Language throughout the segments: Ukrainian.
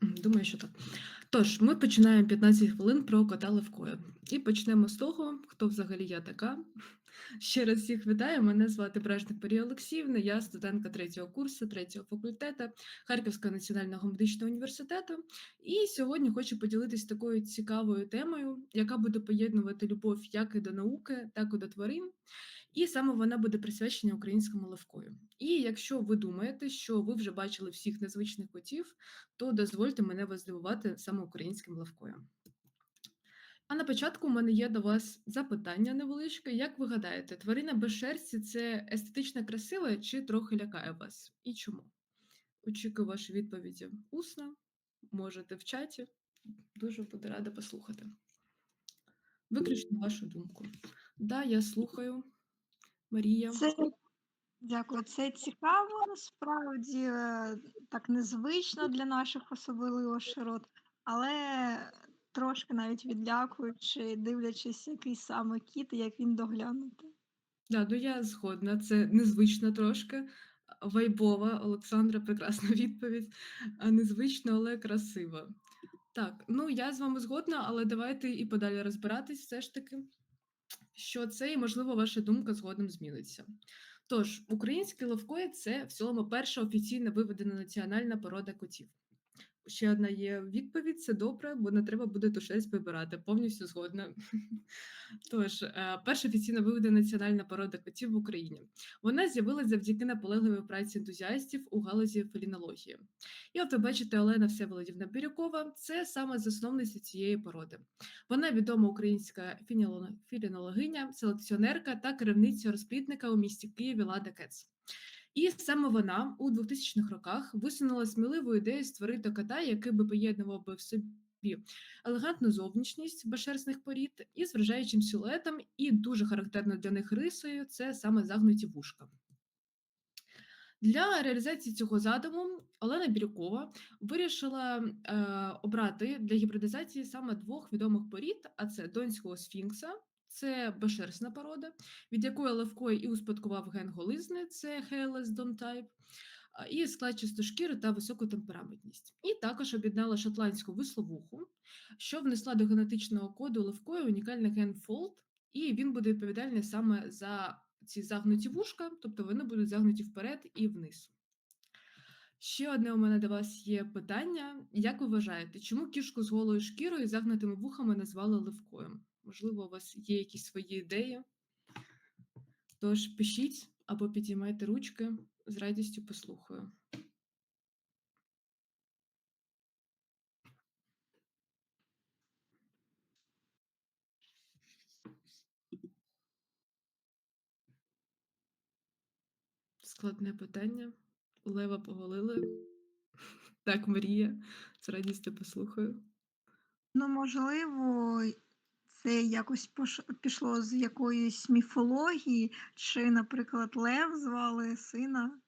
Думаю, що так. Тож, ми починаємо 15 хвилин про кота Левкоя. І почнемо з того, хто взагалі я така. Ще раз всіх вітаю. Мене звати Бражник Марія Олексіївна, я студентка третього курсу, третього факультету Харківського національного медичного університету. І сьогодні хочу поділитися такою цікавою темою, яка буде поєднувати любов як і до науки, так і до тварин. І саме вона буде присвячена українському левкою. І якщо ви думаєте, що ви вже бачили всіх незвичних котів, то дозвольте мене вас здивувати саме українським левкоєм. А на початку у мене є до вас запитання невеличке. Як ви гадаєте, тварина без шерсті це естетично красива чи трохи лякає вас? І чому? Очікую ваші відповіді усно, можете в чаті. Дуже буду рада послухати. Виключно вашу думку. Да, я слухаю. Марія. Це дякую. Це цікаво насправді е, так незвично для наших особливо широт, але трошки навіть відлякуючи, дивлячись, який саме кіт і як він доглянути. Да, ну я згодна. Це незвично трошки. Вайбова, Олександра, прекрасна відповідь. Незвично, але красиво. Так, ну я з вами згодна, але давайте і подалі розбиратись все ж таки, що це, і, можливо, ваша думка згодом зміниться. Тож, український ловкоїд – це в цілому перша офіційно виведена національна порода котів. Ще одна є відповідь: це добре, бо не треба буде ту шерсть вибирати. Повністю згодна. Тож, е, перша офіційно виведена національна порода котів в Україні. Вона з'явилася завдяки наполегливій праці ентузіастів у галузі фелінології. І от ви бачите, Олена Всеволодівна Бірюкова це саме засновниця цієї породи. Вона відома українська філінологиня, селекціонерка та керівниця розплідника у місті Києві Лада Кец. І саме вона у 2000-х роках висунула сміливу ідею створити кота, який би поєднував би в собі елегантну зовнішність безшерстних порід із вражаючим силуетом, і дуже характерною для них рисою це саме загнуті вушка. Для реалізації цього задуму Олена Бірюкова вирішила е, обрати для гібридизації саме двох відомих порід: а це донського сфінкса, це безшерстна порода, від якої Левко і успадкував ген голизни, це Type, і складчасту шкіру та високу темпераментність. І також об'єднала шотландську висловуху, що внесла до генетичного коду Левкою унікальний ген Fold, і він буде відповідальний саме за ці загнуті вушка, тобто вони будуть загнуті вперед і вниз. Ще одне у мене до вас є питання. Як ви вважаєте, чому кішку з голою шкірою і загнутими вухами назвали Левкоєм? Можливо, у вас є якісь свої ідеї? Тож пишіть або підіймайте ручки, з радістю послухаю. Складне питання. Лева поголили. Так, Марія, з радістю послухаю. Ну, можливо, це якось пош- пішло з якоїсь міфології, чи, наприклад, Лев звали сина.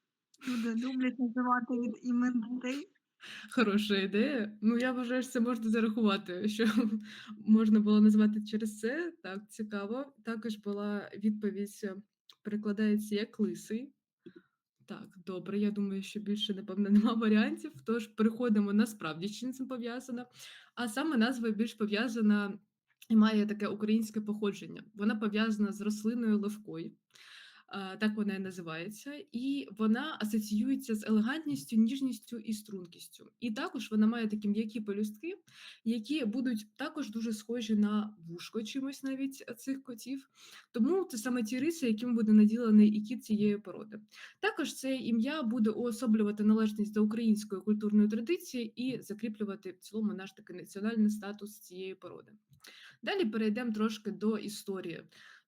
Люди люблять називати від імен дітей. Хороша ідея. Ну, я вважаю, що це можна зарахувати, що можна було назвати через це. Так, цікаво. Також була відповідь, е, перекладається як лисий. Так, добре. Я думаю, що більше, напевно, нема варіантів. Тож переходимо насправді, з чим це пов'язано. А саме назва більш пов'язана і має таке українське походження. Вона пов'язана з рослиною левкою. А, Так вона і називається, і вона асоціюється з елегантністю, ніжністю і стрункістю. І також вона має такі м'які пелюстки, які будуть також дуже схожі на вушко чимось навіть е, цих котів. Тому це саме ті риси, яким буде наділений і кіт цієї породи. Також це ім'я буде уособлювати належність до української культурної традиції і закріплювати в цілому наш такий національний статус цієї породи. Далі перейдемо трошки до історії.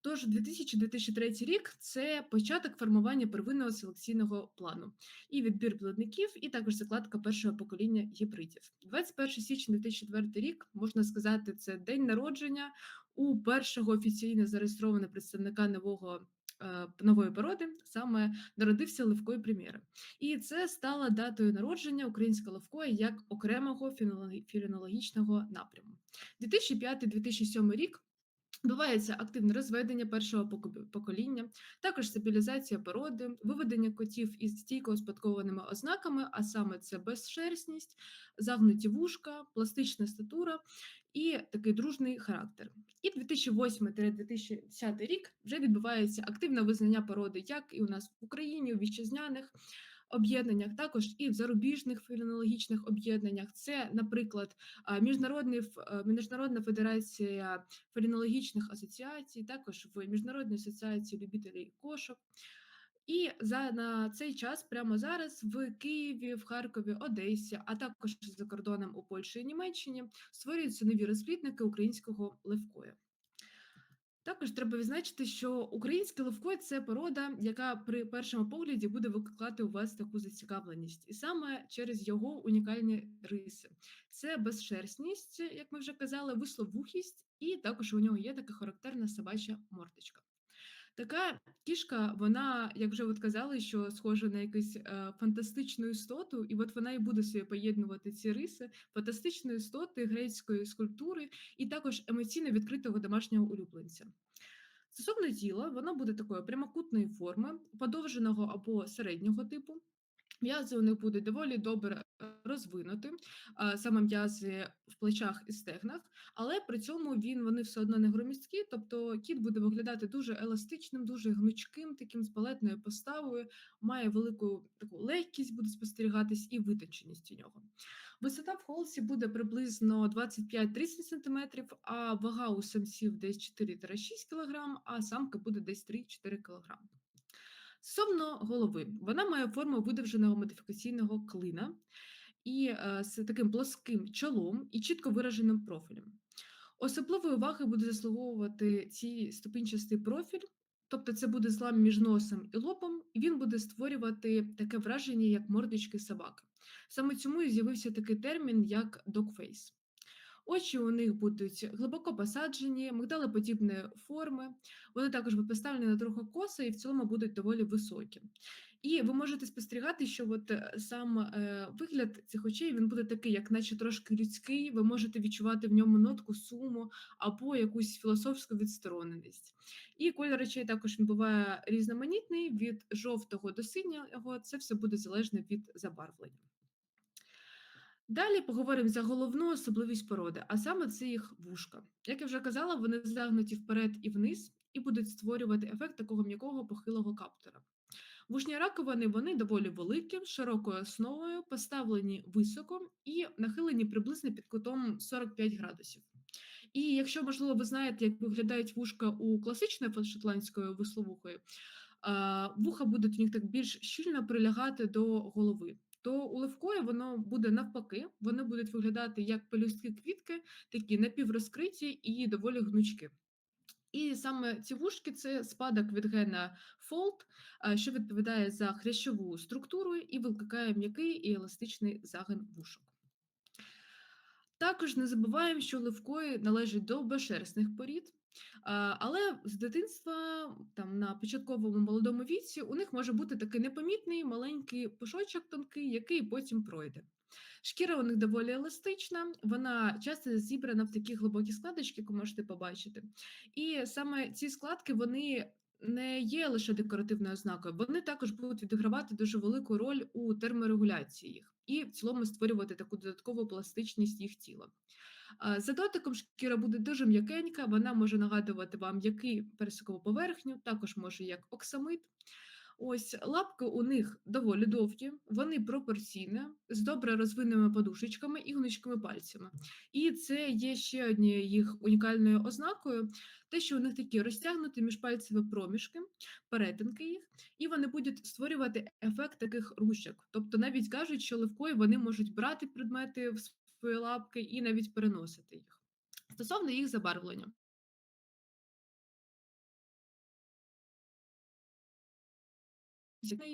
Тож 2000-2003 рік це початок формування первинного селекційного плану і відбір плодників, і також закладка першого покоління гібридів. 21 січня 2004 рік можна сказати, це день народження у першого офіційно зареєстрованого представника нового. е, Нової породи саме народився Левкої Прем'єра, і це стало датою народження українського Левкої як окремого фінологічного напряму. 2005-2007 рік Відбувається активне розведення першого покоління, також стабілізація породи, виведення котів із стійко успадкованими ознаками, а саме це безшерстність, загнуті вушка, пластична статура і такий дружний характер. І 2008-2010 рік вже відбувається активне визнання породи, як і у нас в Україні, у вітчизняних об'єднаннях, також і в зарубіжних філінологічних об'єднаннях. Це, наприклад, міжнародний е, міжнародна федерація фелінологічних асоціацій, також в Міжнародній асоціації любителів кошок. І за на цей час, прямо зараз, в Києві, в Харкові, Одесі, а також за кордоном у Польщі і Німеччині створюються нові розплідники українського левкоя. Також треба відзначити, що українське ловко це порода, яка при першому погляді буде викликати у вас таку зацікавленість, і саме через його унікальні риси. Це безшерстність, як ми вже казали, висловухість, і також у нього є така характерна собача мордочка. Така кішка, вона, як вже от казали, що схожа на якусь е, фантастичну істоту, і от вона і буде собі поєднувати ці риси фантастичної істоти, грецької скульптури, і також емоційно відкритого домашнього улюбленця. Стосовно тіла, воно буде такої прямокутної форми, подовженого або середнього типу. М'язи у них будуть доволі добре розвинуті, а, саме м'язи в плечах і стегнах, але при цьому він вони все одно не громісткі, тобто кіт буде виглядати дуже еластичним, дуже гнучким, таким з балетною поставою, має велику таку легкість, буде спостерігатись і витонченість у нього. Висота в холсі буде приблизно 25-30 см, а вага у самців десь 4-6 кг, а самки буде десь 3-4 кг. Стосовно голови, вона має форму видовженого модифікаційного клина і е, з таким плоским чолом і чітко вираженим профілем. Особливої уваги буде заслуговувати цей ступінчастий профіль, тобто це буде злам між носом і лобом, і він буде створювати таке враження, як мордочки собаки. Саме цьому і з'явився такий термін, як dogface. Очі у них будуть глибоко посаджені, мигдалеподібної форми. Вони також будуть поставлені на трохи коса і в цілому будуть доволі високі. І ви можете спостерігати, що от е, сам е, вигляд цих очей він буде такий, як наче трошки людський. Ви можете відчувати в ньому нотку суму або якусь філософську відстороненість. І колір очей також він буває різноманітний від жовтого до синього. Це все буде залежно від забарвлення. Далі поговоримо за головну особливість породи, а саме це їх вушка. Як я вже казала, вони загнуті вперед і вниз і будуть створювати ефект такого м'якого похилого каптора. Вушні раковини вони доволі великі, широкою основою, поставлені високо і нахилені приблизно під кутом 45 градусів. І якщо, можливо, ви знаєте, як виглядають вушка у класичної шотландської висловухої, вуха будуть у них так більш щільно прилягати до голови. То у левкої воно буде навпаки, вони будуть виглядати як пелюстки квітки, такі напіврозкриті і доволі гнучкі. І саме ці вушки це спадок від гена Fold, що відповідає за хрящову структуру і викликає м'який і еластичний загин вушок. Також не забуваємо, що левкої належать до безшерстних порід, але з дитинства, там на початковому молодому віці, у них може бути такий непомітний маленький пушочок тонкий, який потім пройде. Шкіра у них доволі еластична, вона часто зібрана в такі глибокі складочки, як можете побачити. І саме ці складки вони не є лише декоративною ознакою, вони також будуть відігравати дуже велику роль у терморегуляції їх і в цілому створювати таку додаткову пластичність їх тіла. А, За дотиком шкіра буде дуже м'якенька, вона може нагадувати вам м'який персикову поверхню, також може як оксамит. Ось лапки у них доволі довгі, вони пропорційні, з добре розвиненими подушечками і гнучкими пальцями. І це є ще однією їх унікальною ознакою, те, що у них такі розтягнуті міжпальцеві проміжки, перетинки їх, і вони будуть створювати ефект таких ручок. Тобто навіть кажуть, що левкою вони можуть брати предмети в свої лапки і навіть переносити їх. Стосовно їх забарвлення.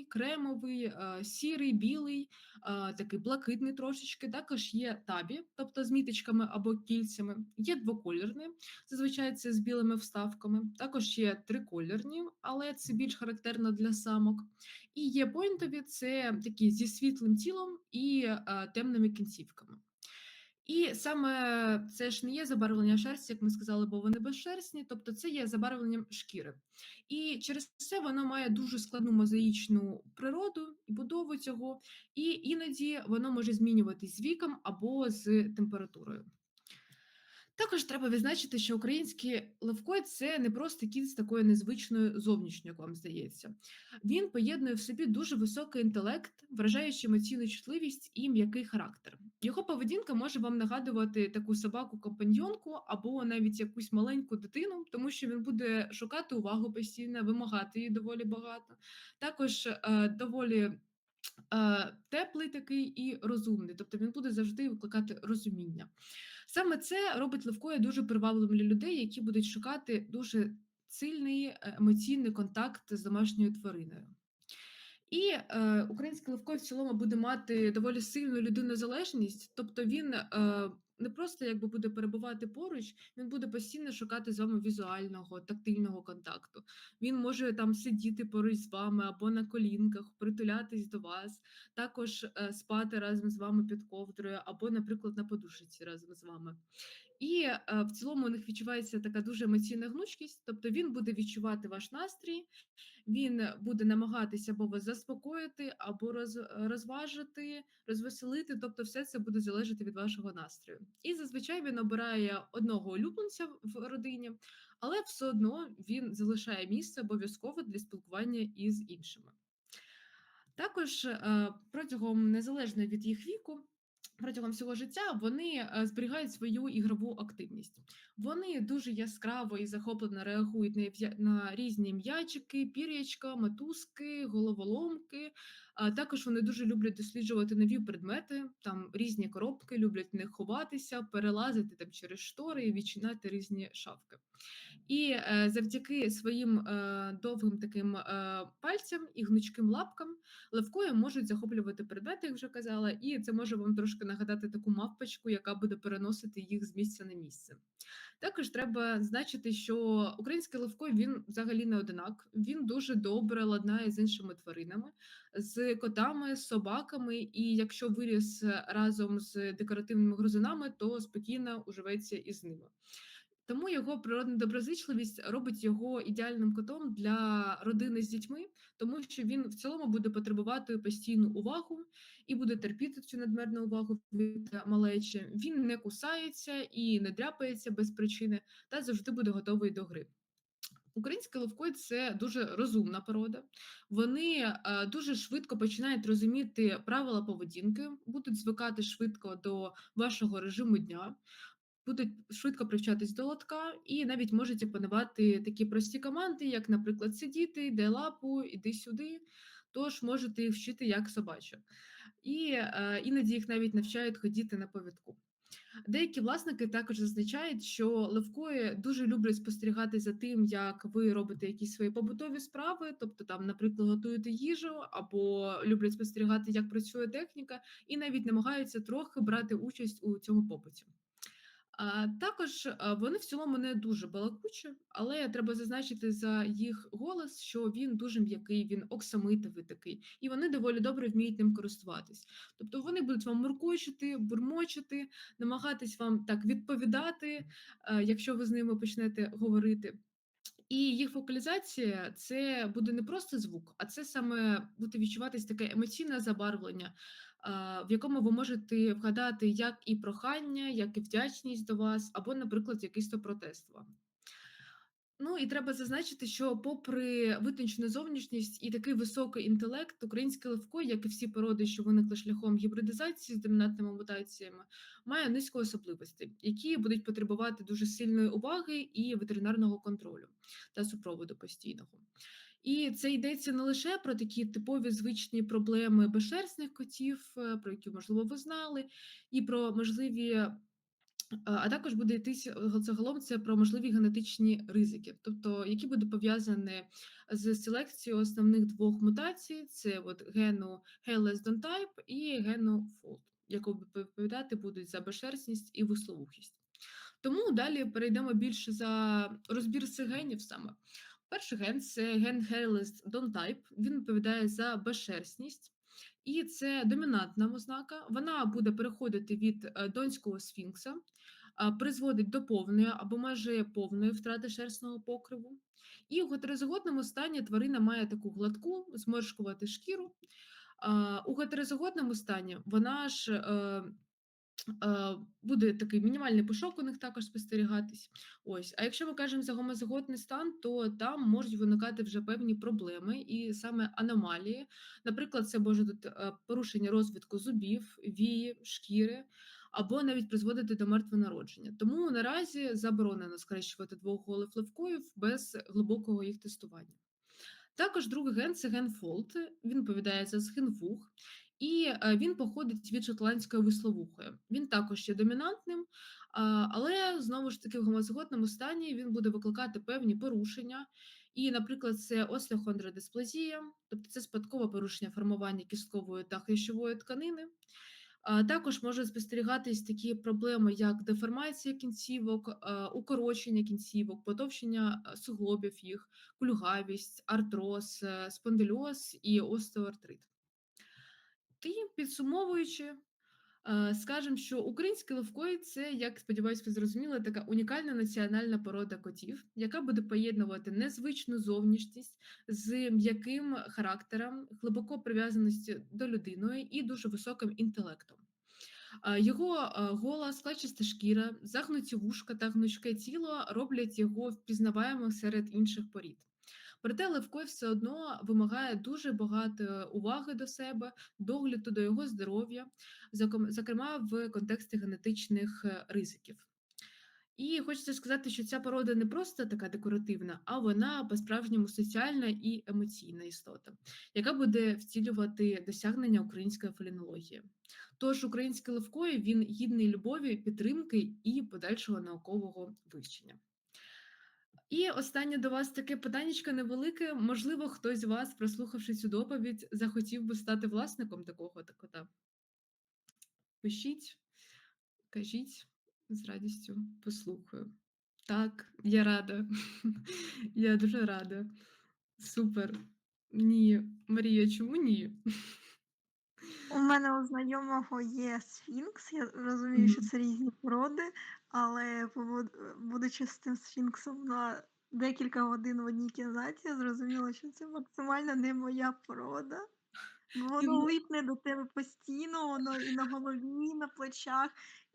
Кремовий, е, сірий, білий, е, такий блакитний трошечки. Також є табі, тобто з міточками або кільцями. Є двокольорні, зазвичай це з білими вставками. Також є трикольорні, але це більш характерно для самок. І є пойнтові, це такі зі світлим тілом і е, темними кінцівками. І саме це ж не є забарвлення шерсті, як ми сказали, бо вони безшерстні, тобто це є забарвленням шкіри. І через це воно має дуже складну мозаїчну природу і будову цього, і іноді воно може змінюватись з віком або з температурою. Також треба відзначити, що український левкой це не просто кіт з такою незвичною зовнішньою, як вам здається. Він поєднує в собі дуже високий інтелект, вражаючи емоційну чутливість і м'який характер. Його поведінка може вам нагадувати таку собаку-компаньйонку або навіть якусь маленьку дитину, тому що він буде шукати увагу постійно, вимагати її доволі багато. Також е, доволі е, теплий такий і розумний, тобто він буде завжди викликати розуміння. Саме це робить Левкоя дуже привабливим для людей, які будуть шукати дуже сильний е, емоційний контакт з домашньою твариною. І е, український левкой в цілому буде мати доволі сильну людинозалежність, тобто він е, не просто якби буде перебувати поруч, він буде постійно шукати з вами візуального, тактильного контакту. Він може там сидіти поруч з вами або на колінках, притулятись до вас, також е, спати разом з вами під ковдрою, або, наприклад, на подушці разом з вами. І е, в цілому у них відчувається така дуже емоційна гнучкість, тобто він буде відчувати ваш настрій, він буде намагатися або вас заспокоїти, або роз, розважити, розвеселити. Тобто, все це буде залежати від вашого настрою. І зазвичай він обирає одного улюбленця в родині, але все одно він залишає місце обов'язково для спілкування із іншими. Також е, протягом незалежно від їх віку. Протягом всього життя вони е, зберігають свою ігрову активність. Вони дуже яскраво і захоплено реагують на, різні м'ячики, пір'ячка, мотузки, головоломки. А також вони дуже люблять досліджувати нові предмети, там різні коробки, люблять в них ховатися, перелазити там через штори і відчиняти різні шафки. І е, завдяки своїм е, довгим таким е, пальцям і гнучким лапкам левкою можуть захоплювати предмети, як вже казала, і це може вам трошки нагадати таку мавпочку, яка буде переносити їх з місця на місце. Також треба значити, що український левкой він взагалі не одинак. Він дуже добре ладнає з іншими тваринами, з котами, з собаками. І якщо виріс разом з декоративними гризунами, то спокійно уживеться із ними. Тому його природна доброзичливість робить його ідеальним котом для родини з дітьми, тому що він в цілому буде потребувати постійну увагу і буде терпіти цю надмірну увагу від малечі. Він не кусається і не дряпається без причини, та завжди буде готовий до гри. Український левкой це дуже розумна порода. Вони е, дуже швидко починають розуміти правила поведінки, будуть звикати швидко до вашого режиму дня будуть швидко привчатись до лотка і навіть можуть опанувати такі прості команди, як, наприклад, сидіти, де лапу, іди сюди. Тож можете їх вчити як собачок. І е, іноді їх навіть навчають ходіти на повідку. Деякі власники також зазначають, що левкої дуже люблять спостерігати за тим, як ви робите якісь свої побутові справи, тобто там, наприклад, готуєте їжу, або люблять спостерігати, як працює техніка, і навіть намагаються трохи брати участь у цьому побуті. Також, вони в цілому не дуже балакучі, але треба зазначити за їх голос, що він дуже м'який, він оксамитовий такий, і вони доволі добре вміють ним користуватись. Тобто вони будуть вам муркочити, бурмочити, намагатись вам так відповідати, якщо ви з ними почнете говорити. І їх вокалізація це буде не просто звук, а це саме буде відчуватись таке емоційне забарвлення, в якому ви можете вгадати як і прохання, як і вдячність до вас, або, наприклад, якийсь то протест вам. Ну і треба зазначити, що, попри витончену зовнішність і такий високий інтелект, українське левко, як і всі породи, що виникли шляхом гібридизації з домінантними мутаціями, має низку особливостей, які будуть потребувати дуже сильної уваги і ветеринарного контролю та супроводу постійного. І це йдеться не лише про такі типові звичні проблеми безшерстних котів, е, про які можливо ви знали, і про можливі а також буде йтися е, загалом це про можливі генетичні ризики, тобто які будуть пов'язані з селекцією основних двох мутацій: це от гену Hairless Don't Type і гену FOLD, яку відповідати будуть за безшерстність і висловухість. Тому далі перейдемо більше за розбір цих генів саме. Перший ген це ген Hairless Don't Type, він відповідає за безшерстність. І це домінантна ознака. Вона буде переходити від е, донського сфінкса, призводить до повної або майже повної втрати шерстного покриву. І у гетерозиготному стані тварина має таку гладку, зморшкувату шкіру. У гетерозиготному стані вона ж Е, буде такий мінімальний пушок у них також спостерігатись. Ось. А якщо ми кажемо за гомозиготний стан, то там можуть виникати вже певні проблеми і саме аномалії. Наприклад, це може бути е, порушення розвитку зубів, вії, шкіри. Або навіть призводити до мертвонародження. Тому наразі заборонено скрещувати двох голих левкоїв без глибокого їх тестування. Також другий ген це ген Фолт, він відповідає за згин вух, і е, він походить від шотландської висловухи. Він також є домінантним, але знову ж таки в гомозиготному стані він буде викликати певні порушення. І, наприклад, це остеохондродисплазія, тобто це спадкове порушення формування кісткової та хрящової тканини. Також можуть спостерігатись такі проблеми, як деформація кінцівок, укорочення кінцівок, потовщення суглобів їх, кульгавість, артроз, е, спондильоз і остеоартрит. І підсумовуючи, е, скажемо, що український левкой це, як сподіваюсь, ви зрозуміли, така унікальна національна порода котів, яка буде поєднувати незвичну зовнішність з м'яким характером, глибоко прив'язаності до людиною і дуже високим інтелектом. Е, Його е, гола, складчаста шкіра, загнуті вушка та гнучке тіло роблять його впізнаваємим серед інших порід. Проте Левко все одно вимагає дуже багато уваги до себе, догляду до його здоров'я, зокрема в контексті генетичних е, ризиків. І хочеться сказати, що ця порода не просто така декоративна, а вона по-справжньому соціальна і емоційна істота, яка буде втілювати досягнення української фелінології. Тож український левкої він гідний любові, підтримки і подальшого наукового вивчення. І останнє до вас таке питаннячко невелике. Можливо, хтось з вас, прослухавши цю доповідь, захотів би стати власником такого та кота. Пишіть, кажіть, з радістю послухаю. Так, я рада. Я дуже рада. Супер. Ні, Марія, чому ні? У мене у знайомого є сфінкс. Я розумію, що це різні породи, але будучи з цим сфінксом на декілька годин в одній кімнаті, я зрозуміла, що це максимально не моя порода. Бо воно липне до тебе постійно, воно і на голові, і на плечах.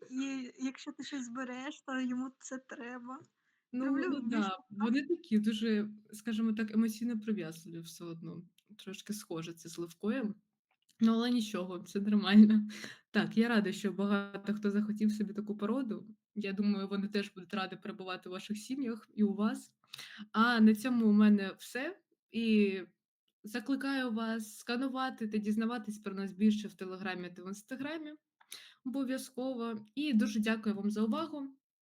І якщо ти щось береш, то йому це треба. ну, Люблю ну да, вони такі дуже, скажімо так, емоційно прив'язливі все одно. Трошки схоже це з Левкоєм. Ну, але нічого, це нормально. Так, я рада, що багато хто захотів собі таку породу. Я думаю, вони теж будуть раді перебувати в ваших сім'ях і у вас. А на цьому у мене все. І закликаю вас сканувати та дізнаватись про нас більше в Телеграмі та в Інстаграмі. Обов'язково. І дуже дякую вам за увагу.